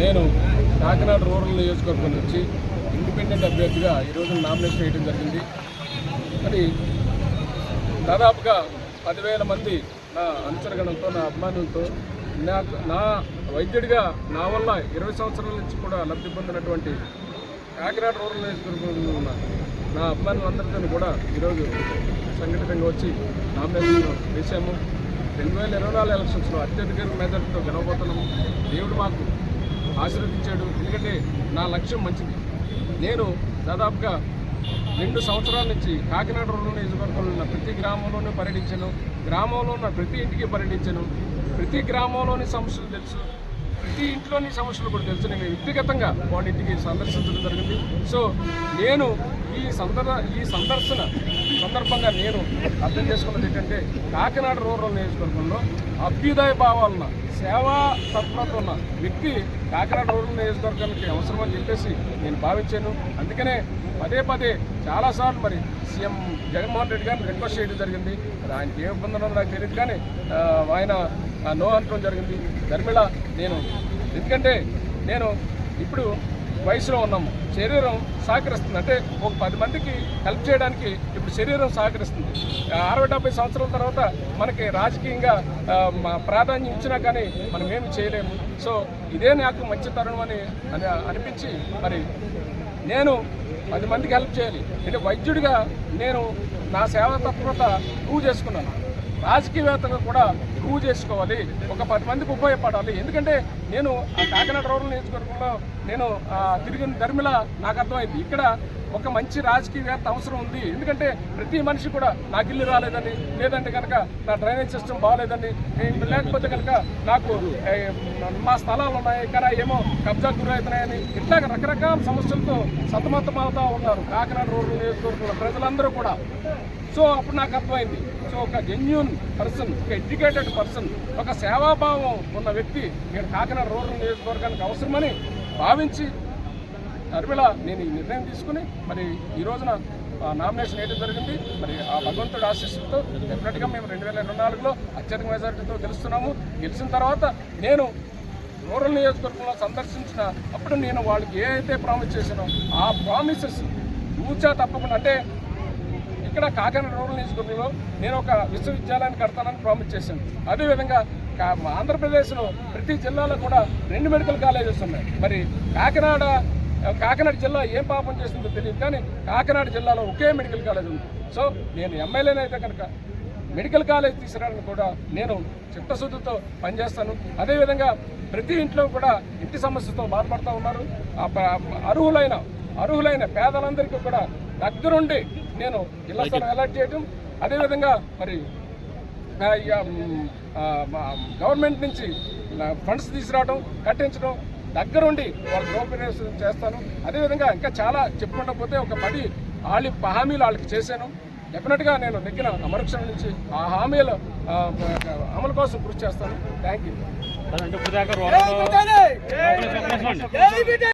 నేను కాకినాడ రూరల్ నియోజకవర్గం నుంచి ఇండిపెండెంట్ అభ్యర్థిగా ఈరోజు నామినేషన్ వేయడం జరిగింది. మరి దాదాపుగా పదివేల మంది నా అనుచరగణంతో నా అభిమానులతో నాకు నా వైద్యుడిగా నా వల్ల ఇరవై సంవత్సరాల నుంచి కూడా లబ్ధి పొందినటువంటి కాకినాడ రూరల్ నియోజకవర్గంలో ఉన్న నా అభిమానులందరితో కూడా ఈరోజు సంఘటితంగా వచ్చి నామినేషన్ వేసాము రెండు వేల ఇరవై నాలుగు ఎలక్షన్స్లో అత్యధిక మెజార్టీతో గెలవబోతున్నాము. దేవుడు మాకు ఆశీర్వదించాడు. ఎందుకంటే నా లక్ష్యం మంచిది. నేను దాదాపుగా రెండు సంవత్సరాల నుంచి కాకినాడ రూరల్ నియోజకవర్గంలో ఉన్న ప్రతి గ్రామంలోనూ పర్యటించాను. గ్రామంలో ఉన్న ప్రతి ఇంటికి పర్యటించాను. ప్రతి గ్రామంలోని సమస్యలు తెలుసు. ప్రతి ఇంట్లోని సమస్యలు కూడా తెలుసు. నేను వ్యక్తిగతంగా వాడి ఇంటికి సందర్శించడం జరిగింది. సో నేను ఈ సందర్ ఈ సందర్శన సందర్భంగా నేను అర్థం చేసుకున్నది ఏంటంటే కాకినాడ రూరల్ నియోజకవర్గంలో అభ్యుదయ భావాలన్న సేవా తత్పరత ఉన్న వ్యక్తి కాకినాడ రూరల్ నియోజకవర్గానికి అవసరమని చెప్పేసి నేను భావించాను. అందుకనే పదే పదే చాలాసార్లు మరి సీఎం జగన్మోహన్ రెడ్డి గారిని రిక్వెస్ట్ చేయడం జరిగింది. ఆయనకి ఏ ఇబ్బంది నాకు తెలియదు కానీ ఆయన నో అనడం జరిగింది. ధర్మిళ నేను. ఎందుకంటే నేను ఇప్పుడు వయసులో ఉన్నాము. శరీరం సహకరిస్తుంది. అంటే ఒక పది మందికి హెల్ప్ చేయడానికి ఇప్పుడు శరీరం సహకరిస్తుంది. అరవై డెబ్బై సంవత్సరాల తర్వాత మనకి రాజకీయంగా ప్రాధాన్యం ఇచ్చినా కానీ మనం ఏమి చేయలేము. సో ఇదే నాకు మంచి తరుణం అని అని అనిపించి మరి నేను పది మందికి హెల్ప్ చేయాలి. అంటే వైద్యుడిగా నేను నా సేవా తత్పరత ప్రూవ్ చేసుకున్నాను. రాజకీయవేత్తగా కూడా ప్రూవ్ చేసుకోవాలి. ఒక పది మందికి ఉపయోగపడాలి. ఎందుకంటే నేను ఆ కాకినాడ రూరల్ నియోజకవర్గంలో నేను తిరిగిన ధర్మిల నాకు అర్థమైంది. ఇక్కడ ఒక మంచి రాజకీయవేత్త అవసరం ఉంది. ఎందుకంటే ప్రతి మనిషి కూడా నాకు ఇల్లు రాలేదని లేదంటే కనుక నా డ్రైనేజ్ సిస్టమ్ బాగాలేదని లేకపోతే కనుక నాకు మా స్థలాలు ఉన్నాయి కానీ ఏమో కబ్జా గురవుతున్నాయని ఇట్లా రకరకాల సమస్యలతో సతమతమవుతా ఉన్నారు కాకినాడ రూరల్ నియోజకవర్గంలో ప్రజలందరూ కూడా. సో అప్పుడు నాకు అర్థమైంది. సో ఒక జెన్యున్ పర్సన్ ఒక ఎడ్యుకేటెడ్ పర్సన్ ఒక సేవాభావం ఉన్న వ్యక్తి ఇక్కడ కాకినాడ రూరల్ నియోజకవర్గానికి అవసరమని భావించి అర్మిళ నేను ఈ నిర్ణయం తీసుకుని మరి ఈ రోజున ఆ, నామినేషన్ వేయడం జరిగింది మరి ఆ భగవంతుడి ఆశీస్సులతో డెఫినెట్గా మేము రెండు వేల ఇరవై నాలుగులో అత్యధిక మెజారిటీతో గెలుస్తున్నాము. గెలిచిన తర్వాత నేను రూరల్ నియోజకవర్గంలో సందర్శించిన అప్పుడు నేను వాళ్ళకి ఏ అయితే ప్రామిస్ చేశానో ఆ ప్రామిసెస్ ఊచా తప్పకుండా అంటే ఇక్కడ కాకినాడ రూరల్ నియోజకవర్గంలో నేను ఒక విశ్వవిద్యాలయాన్ని కడతానని ప్రామిస్ చేశాను. అదేవిధంగా ఆంధ్రప్రదేశ్లో ప్రతి జిల్లాలో కూడా రెండు మెడికల్ కాలేజెస్ ఉన్నాయి. మరి కాకినాడ కాకినాడ జిల్లా ఏం పాపం చేసిందో తెలియదు కానీ కాకినాడ జిల్లాలో ఒకే మెడికల్ కాలేజ్ ఉంది. సో నేను ఎమ్మెల్యేనైతే కనుక మెడికల్ కాలేజ్ తీసుకురావడానికి కూడా నేను చిత్తశుద్ధితో పనిచేస్తాను. అదేవిధంగా ప్రతి ఇంట్లో కూడా ఇంటి సమస్యతో బాధపడుతూ ఉన్నారు. అర్హులైన అర్హులైన పేదలందరికీ కూడా దగ్గరుండి నేను ఇళ్ళ స్థలం అలాట్ చేయడం అదేవిధంగా మరి గవర్నమెంట్ నుంచి ఫండ్స్ తీసుకురావడం కట్టించడం దగ్గరుండి వాళ్ళ గృహప్రవేశం చేస్తాను. అదేవిధంగా ఇంకా చాలా చెప్పుకుంటూ పోతే ఒక పది వాళ్ళ హామీలు వాళ్ళకి చేశాను. డెఫినెట్గా నేను నెగ్గిన అమరక్షణ నుంచి ఆ హామీల అమలు కోసం కృషి చేస్తాను. Thank you